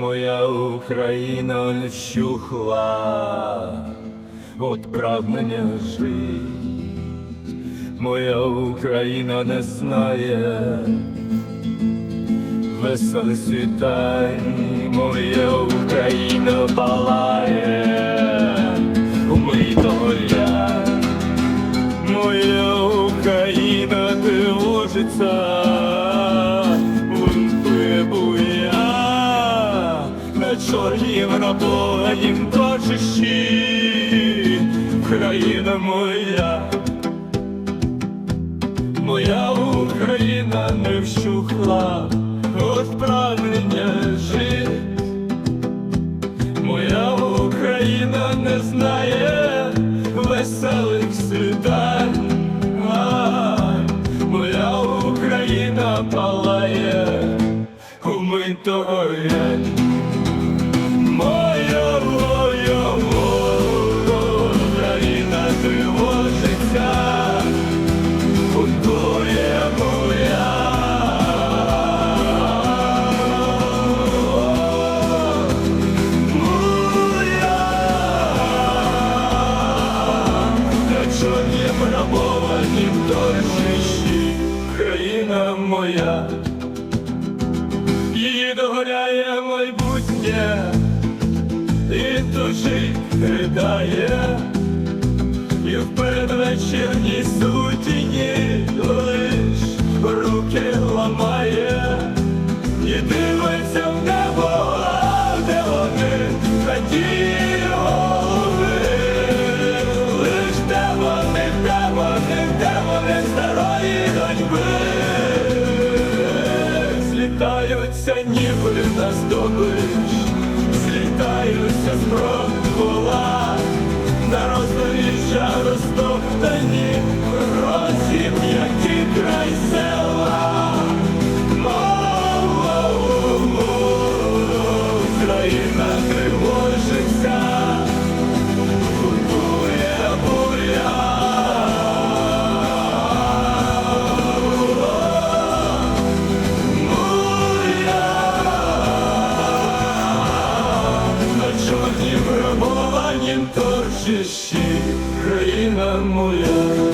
моя Україна не Отправ мене жить. Моя Україна не знає. Веселих світань, моя Україна палає на чорнім набоїм точищі, країна моя, моя Україна не вщухла, от прагнення жить. Моя Україна не знає веселих світань, моя Україна палає у митого Моя, моя, її догоряє майбутнє, і тужить ридає, і в передвечірній сутіні лиш руки ламає, і дивиться в небо, де вони? Голови, лиш де вони, де вони, де вони старої доньби, злітаються ніби на здобич, злітаються з була на роздоріжжя розтоптані, розім'яті край села. Україна тривожиться, торжищі країна моя.